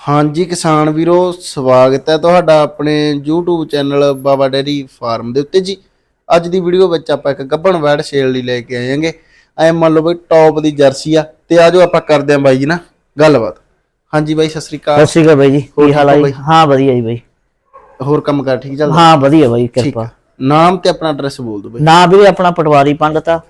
ਹਾਂਜੀ ਕਿਸਾਨ ਵੀਰੋ ਸਵਾਗਤ ਹੈ ਤੁਹਾਡਾ ਆਪਣੇ YouTube channel Baba dairy farm ਦੇ ਉੱਤੇ ਜੀ। ਅੱਜ ਦੀ ਵੀਡੀਓ ਵਿੱਚ ਆਪਾਂ ਇੱਕ ਗੱਭਣ ਵੈੜ ਸੇਲ ਲਈ ਲੈ ਕੇ ਆਏਾਂਗੇ ਐ ਮੰਨ ਲਓ ਬਈ ਟੌਪ ਦੀ ਜਰਸੀ ਆ ਤੇ ਆਜੋ ਆਪਾਂ ਕਰਦੇ ਆਂ ਬਾਈ ਜੀ ਨਾ ਗੱਲਬਾਤ। ਹਾਂਜੀ ਬਾਈ ਸਤਿ ਸ੍ਰੀ ਅਕਾਲ। ਸਤਿ ਸ਼੍ਰੀ ਅਕਾਲ ਬਾਈ ਜੀ ਕੀ ਹਾਲ ਹੋ ਹਾਂ ਵਧੀਆ ਜੀ ਬਾਈ। ਹੋਰ ਕੰਮ ਕਰ ਠੀਕ ਚੱਲਦਾ? ਹਾਂ ਵਧੀਆ ਬਾਈ ਕਿਰਪਾ। ਨਾਮ ਤੇ ਆਪਣਾ ਐਡਰੈਸ ਬੋਲ ਦਿਓ ਬਾਈ। ਨਾ ਵੀਰੇ ਆਪਣਾ ਪਟਵਾਰੀ ਪੰਡਤ ਆ।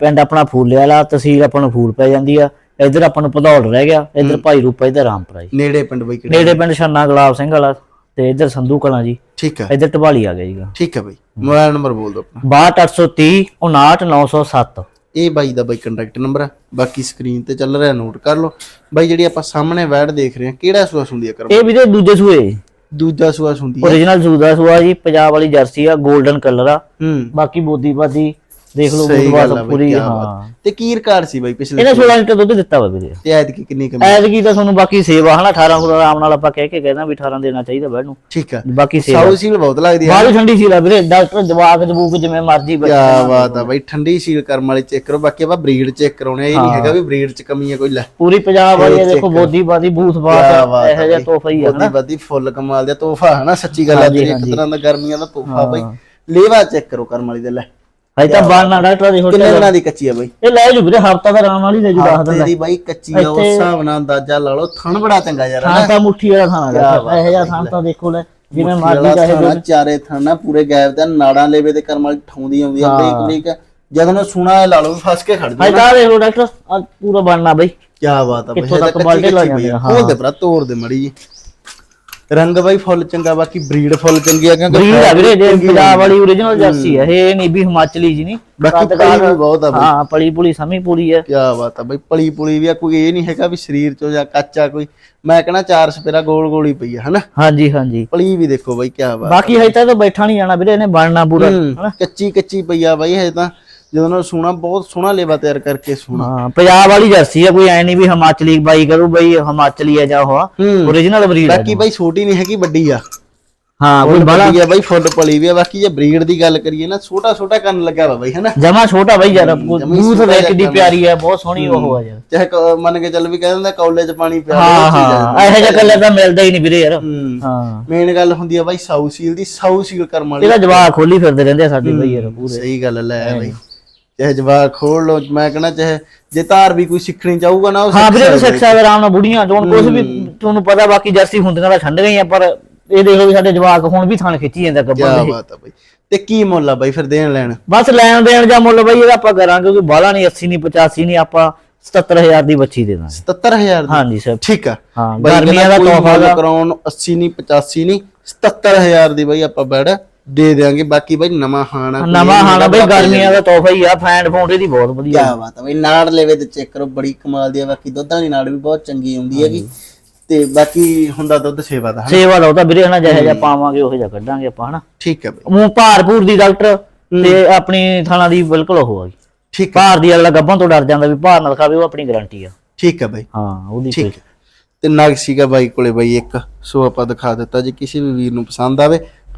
ਪਿੰਡ ਆਪਣਾ ਫੂਲੇ ਵਾਲਾ ਤਹਿਸੀਲ ਆਪਾਂ ਨੂੰ ਫੂਲ ਪੈ ਜਾਂਦੀ ਆ। ਇੱਧਰ ਆਪਾਂ ਨੂੰ ਭਦੌੜ ਰਹਿ ਗਿਆ ਇੱਧਰ ਭਾਈ ਰੂਪਾ ਇੱਧਰ ਰਾਮਪੁਰਾ ਜੀ। ਨੇੜੇ ਪਿੰਡ ਬਾਈ ਕਿਹੜਾ? ਨੇੜੇ ਪਿੰਡ ਛੰਨਾ ਗੁਲਾਬ ਸਿੰਘ ਵਾਲਾ ਤੇ ਇੱਧਰ ਸੰਧੂ ਕਲਾਂ ਜੀ। ਠੀਕ ਆ। ਇੱਧਰ ਢਵਾਲੀ ਆ ਗਿਆ ਜੀ ਠੀਕ ਆ ਬਾਈ। ਮੋਬਾਈਲ ਨੰਬਰ ਬੋਲ ਦਿਓ ਆਪਣਾ। 62830 59907 ਇਹ ਬਾਈ ਦਾ ਬਾਈ ਕੰਟੈਕਟ ਨੰਬਰ ਆ। ਬਾਕੀ ਸਕਰੀਨ ਤੇ ਚੱਲ ਰਿਹਾ ਨੋਟ ਕਰ ਲਓ। ਬਾਈ ਜਿਹੜੀ ਆਪਾਂ ਸਾਹਮਣੇ ਵੈੜ ਦੇਖ ਰਹੇ ਹਾਂ ਕਿਹੜਾ ਸੂਆ ਸੁੰਦੀ ਆ ਕਰਮ? ਇਹ ਵੀਰੇ ਦੂਜੇ ਸੂਏ। ਦੂਜਾ ਸੂਆ ਸੁੰਦੀ ਆ। ਓਰੀਜਨਲ ਸੂਦਾ ਸੂਆ ਜੀ ਪੰਜਾਬ ਵਾਲੀ ਜਰਸੀ ਆ 골ਡਨ ਕਲਰ ਆ। ਹੂੰ। ਬਾਕੀ ਬੋਦੀ ਬਾਦੀ ਦੇਖ ਲਓ ਸਹੀ ਗੱਲ ਆ ਬਈ ਪੂਰੀ ਕਿਆ ਹਾਂ। ਤੇ ਕੀ ਰਿਕਾਰਡ ਸੀ ਬਾਈ ਪਿਛਲੇ ਇਹਨੇ 16 ਲੀਟਰ ਦੁੱਧ ਦਿੱਤਾ ਵਾ ਵੀਰੇ। ਤੇ ਐਤਕੀ ਕਿੰਨੀ ਕਮੀ ਐਤਕੀ ਤਾਂ ਤੁਹਾਨੂੰ ਬਾਕੀ ਸੇਵਾ ਹਨਾ 18 ਕੋਲ ਆਰਾਮ ਨਾਲ ਆਪਾਂ ਕਹਿ ਕੇ ਕਹਿੰਦਾ ਵੀ 18 ਦੇਣਾ ਚਾਹੀਦਾ ਬੈਡ ਨੂੰ ਠੀਕ ਆ। ਬਾਕੀ ਸੇਵਾ। ਸਾਊ ਸੀਲ ਬਹੁਤ ਲੱਗਦੀ ਆ। ਬਾਹਲੀ ਠੰਡੀ ਸੀ ਲਾ ਵੀਰੇ ਡਾਕਟਰ ਜਵਾਕ ਜਬੂਕ ਜਿਵੇਂ ਮਰਜ਼ੀ ਕੀ ਬਾਤ ਆ ਬਾਈ ਠੰਡੀ ਸੀਲ ਕਰਮ ਵਾਲੀ ਚੈੱਕ ਕਰੋ ਬਾਕੀ ਆਪਾਂ ਬਰੀਡ ਚੈੱਕ ਕਰਾਉਣੇ ਆ ਇਹ ਨਹੀਂ ਹੈਗਾ ਵੀ ਬਰੀਡ ਚ ਕਮੀ ਆ ਕੋਈ ਲੈ। ਪੂਰੀ ਪੰਜਾਬ ਵਾਲੀ ਆ, ਦੇਖੋ ਬੋਦੀ ਬਾਦੀ ਬੂਥ ਕਿਆ ਬਾਤ ਬਾਤ ਇਹੋ ਜਿਹਾ ਤੋਹਫਾ ਹੀ ਆ ਉਹਦੀ ਬਾਦੀ ਫੁੱਲ ਕਮਾਲ ਦਾ ਤੋਹਫਾ ਹੈ ਨਾ ਸੱਚੀ ਗੱਲ ਆ ਤੇਰੀ ਇੱਕ ਤਰ੍ਹਾਂ ਦਾ ਗਰਮੀਆਂ ਦਾ ਤੋਹਫਾ ਬਾਈ। ਲੇਵਾ ਚੈੱਕ ਕਰੋ ਕਰਮ ਵਾਲੀ ਦੇ ਲੈ। ਹਜੇ ਤਾਂ ਬਾਣਾ ਡਾਕਟਰ ਦੇ ਕਿੰਨੇ ਹੋਟਲ ਦਿਨਾਂ ਦੀ ਕੱਚੀ ਆ ਬਾਈ? ਇਹ ਲੈ ਜੂ ਵੀਰੇ ਹਫਤਾ ਦਾ ਆਰਾਮ ਹੀ ਲੈ ਜੂ ਦੱਸ ਦਿੰਦਾ ਤੇਰੀ ਬਾਈ ਕੱਚੀ ਆ ਉਸ ਹਿਸਾਬ ਨਾਲ ਅੰਦਾਜ਼ਾ ਲਾ ਲਓ। ਥਣ ਬੜਾ ਚੰਗਾ ਯਾਰ ਥਾਂ ਤਾਂ ਮੁੱਠੀ ਵਾਲਾ ਥਾਣਾ ਦਾ ਇਹੋ ਜਿਹਾ ਥਾਂ ਤਾਂ ਦੇਖੋ ਲੈ ਜਿਵੇਂ ਮਰਜ਼ੀ ਚਾਹੇ ਥਾਣਾ ਚਾਰੇ ਥਾਣਾ ਪੂਰੇ ਗੈਪ ਤੇ ਨਾੜਾਂ ਲੇਵੇ ਤੇ ਕਰਮ ਵਾਲੀ ਠਾਉਂਦੀ ਆਉਂਦੀ ਆ ਬਰੀਕ ਬਰੀਕ। ਜਦੋਂ ਨੂੰ ਸੁਣਾ ਲਾ ਲਓ ਫਸ ਕੇ ਖੜ ਜਾ ਹਜੇ ਤਾਂ ਦੇਖੋ ਡਾਕਟਰ ਆ ਪੂਰਾ ਬਣਨਾ ਬਈ। ਕੀ ਬਾਤ ਆ ਬਈ ਕਿੱਥੋਂ ਇਹ ਤਾਂ ਤੱਕ ਬਾਲਟੇ ਲਾ ਜਾਂਦੇ ਖੋਲ ਦੇ ਭਰਾ ਤੋੜ ਦੇ ਮੜੀ ਜੀ। ਰੰਗ ਬਾਈ ਫੁੱਲ ਚੰਗਾ ਬਾਕੀ ਬਰੀਡ ਫੁੱਲ ਚੰਗੀ ਆ ਕਿਉਂਕਿ ਬਰੀਡ ਆ ਵੀਰੇ ਜੇ ਪੰਜਾਬ ਵਾਲੀ ਓਰੀਜਨਲ ਜਰਸੀ ਆ ਇਹ ਨਹੀਂ ਵੀ ਹਿਮਾਚਲੀ ਜੀ ਨਹੀਂ। ਬਾਕੀ ਪਲੀ ਵੀ ਬਹੁਤ ਆ ਬਈ। ਹਾਂ ਪਲੀ ਪੁਲੀ ਸਮੀ ਪੂਰੀ ਆ। ਕੀ ਬਾਤ ਆ ਬਈ ਪਲੀ ਪੁਲੀ ਵੀ ਆ ਕੋਈ ਇਹ ਨਹੀਂ ਹੈਗਾ ਵੀ ਸਰੀਰ ਚੋਂ ਜਾਂ ਕੱਚਾ ਕੋਈ। ਮੈਂ ਕਹਣਾ ਚਾਰ ਸਪੇਰਾ ਗੋਲ ਗੋਲ ਪਈ ਆ ਹਨਾ? ਹਾਂਜੀ ਹਾਂਜੀ। ਪਲੀ ਵੀ ਦੇਖੋ ਬਾਈ ਕੀ ਬਾਤ ਬਾਕੀ ਹਜੇ ਤਾਂ ਬੈਠਾ ਨਹੀਂ ਜਾਣਾ ਵੀਰੇ ਇਹਨੇ ਬਣਨਾ ਪੂਰਾ ਕੱਚੀ ਕੱਚੀ ਪਈ ਆ ਬਾਈ ਹਜੇ ਤਾਂ ਜਦੋਂ ਨਾਲ ਸੋਨਾ ਬਹੁਤ ਸੋਹਣਾ ਲੇਵਾ ਤਿਆਰ ਕਰਕੇ ਸੋਨਾ ਹਾਂ ਪੰਜਾਬ ਵਾਲੀ ਜਰਸੀ ਆ ਕੋਈ ਐ ਨਹੀਂ ਵੀ ਹਿਮਾਚਲੀ ਬਾਈ ਕਰੂ ਬਈ ਹਿਮਾਚਲੀ ਆ ਜਾਂ ਹੋਆ ਹੂੰ। ਓਰੀਜਨਲ ਬਰੀਡ ਆ ਬਾਕੀ ਬਾਈ ਛੋਟੀ ਨਹੀਂ ਹੈਗੀ ਵੱਡੀ ਆ। ਹਾਂ ਕੋਈ ਫੁੱਲ ਵੱਡੀ ਆ ਬਾਈ ਫੁੱਲ ਪਲੀ ਵੀ ਆ। ਬਾਕੀ ਜੇ ਬਰੀਡ ਦੀ ਗੱਲ ਕਰੀਏ ਨਾ ਛੋਟਾ ਛੋਟਾ ਕੰਨ ਲੱਗਾ ਵਾ ਬਾਈ ਹਨਾ? ਜਮਾ ਛੋਟਾ ਬਾਈ ਯਾਰ ਜਮੀ ਛੋਟਾ ਵੇਖ ਦੀ ਕੰਮ। ਪਿਆਰੀ ਆ ਬਹੁਤ ਸੋਹਣੀ ਉਹ ਆ ਯਾਰ। ਚਾਹੇ ਕ- ਮੰਨ ਕੇ ਚੱਲ ਵੀ ਕਹਿ ਦਿੰਦਾ ਕੌਲੇ 'ਚ ਪਾਣੀ ਪਿਆ ਹਾਂ ਹਾਂ ਇਹੋ ਜਿਹਾ ਕਲਰ ਤਾਂ ਮਿਲਦਾ ਹੀ ਨਹੀਂ ਵੀਰੇ ਯਾਰ। ਹੂੰ ਹਾਂ। ਮੇਨ ਗੱਲ ਹੁੰਦੀ ਆ ਬਾਈ ਸਾਊ ਸੀਲ ਦੀ ਸਾਊ ਸੀਲ ਕਰਮ ਵਾਲੀ। ਇਹਦਾ ਜਵਾਬ ਖੋਲੀ ਫਿਰਦੇ ਰਹਿੰਦੇ ਆ ਸਾਡੇ ਬਈ ਯਾਰ ਪੂਰੇ। ਸਹੀ ਗੱਲ ਲੈ ਬਾਈ। ਚਾਹੇ ਜਵਾਕ ਖੋਲ ਲੋ ਮੈਂ ਕਹਣਾ ਚਾਹੇ ਜੇ ਧਾਰ ਵੀ ਕੋਈ ਸਿੱਖਣੀ ਚਾਹੂਗਾ ਨਾ ਉਹ ਹਾਂ ਵੀਰੇ ਸਕਦਾ ਸਿੱਖ ਸਕਦੇ ਆਰਾਮ ਨਾਲ ਬੁੜੀਆਂ ਚੋਂ ਕੁਝ ਵੀ ਤੁਹਾਨੂੰ ਪਤਾ ਬਾਕੀ ਜਰਸੀ ਹੁੰਦੀਆਂ ਤਾਂ ਠੰਡ ਗਈਆਂ ਪਰ ਇਹ ਦੇਖ ਲਓ ਵੀ ਸਾਡੇ ਜਵਾਕ ਹੁਣ ਵੀ ਥਾਣ ਖਿੱਚੀ ਜਾਂਦਾ ਗੱਬਰ ਦੇ। ਬਾਤ ਆ ਬਾਈ। ਤੇ ਕੀ ਮੁੱਲ ਆ ਬਾਈ ਫਿਰ ਦੇਣ ਲੈਣ? ਬਸ ਲੈਣ ਦੇਣ ਜਾਂ ਮੁੱਲ ਬਈ ਇਹਦਾ ਆਪਾਂ ਕਰਾਂਗੇ ਕਿਉਂਕਿ ਬਾਹਲਾ ਨਹੀਂ 80 ਨਹੀਂ 85 ਨਹੀਂ ਆਪਾਂ 77000 ਦੀ ਬੱਚੀ ਦੇ ਦਾਂਗੇ। 77000 ਦੀ? ਹਾਂਜੀ ਸਰ। ਠੀਕ ਆ। ਹਾਂ ਗਰਮੀਆਂ ਦਾ ਤੋਹਫਾ ਕਰਾਉਣ 80 ਨਹੀਂ 85 ਨਹੀਂ 77000 ਦੀ ਬਾਈ ਆਪਾਂ ਬੈੜ ਦੇ ਦੇਾਂਗੇ ਬਾਕੀ ਬਾਈ ਨਵਾਂ ਹਾਣਾ ਨਵਾਂ ਹਾਣਾ ਬਈ ਗਰਮੀਆਂ ਦਾ ਤੋਹਫਾ ਹੀ ਆ ਫੈਂਡ ਫੌਂਡ ਦੀ ਬਹੁਤ ਵਧੀਆ। ਕਿਆ ਬਾਤ ਆ ਬਈ ਨਾੜ ਲੈਵੇ ਤੇ ਚੈੱਕ ਕਰੋ ਬੜੀ ਕਮਾਲ ਦੀ ਆ ਬਾਕੀ ਦੁੱਧ ਵਾਲੀ ਨਾੜ ਵੀ ਬਹੁਤ ਚੰਗੀ ਆਉਂਦੀ ਹੈਗੀ। ਤੇ ਬਾਕੀ ਹੁੰਦਾ ਦੁੱਧ ਸੇਵਾ ਦਾ ਸੇਵਾ ਦਾ ਉਹ ਤਾਂ ਵੀਰੇ ਹਨਾ ਜਿਹੇ ਜਿਹਾ ਪਾਵਾਂਗੇ ਉਹ ਜਿਹਾ ਕੱਢਾਂਗੇ ਆਪਾਂ ਹਨਾ? ਠੀਕ ਹੈ ਬਈ। ਮੂੰਹ ਭਾਰਪੂਰ ਦੀ ਡਾਕਟਰ ਤੇ ਆਪਣੀ ਥਾਣਾ ਦੀ ਬਿਲਕੁਲ ਉਹ ਆ ਠੀਕ ਹੈ ਭਾਰ ਦੀ ਅਗਲਾ ਗੱਭਾਂ ਤੋਂ ਡਰ ਜਾਂਦਾ ਵੀ ਭਾਰ ਨਾ ਖਾਵੇ ਉਹ ਆਪਣੀ ਗਾਰੰਟੀ ਆ। ਠੀਕ ਹੈ ਬਈ। ਹਾਂ ਉਹਦੀ ਠੀਕ ਹੈ ਤੇ ਨਗ ਸੀਗਾ ਬਾਈ ਕੋਲੇ ਬਾਈ ਇੱਕ ਸੋ ਆਪਾਂ ਦਿਖਾ ਦਿੱਤਾ ਜੇ ਕਿਸੇ ਵੀ ਵੀਰ ਨੂੰ ਪਸੰਦ ਆਵੇ।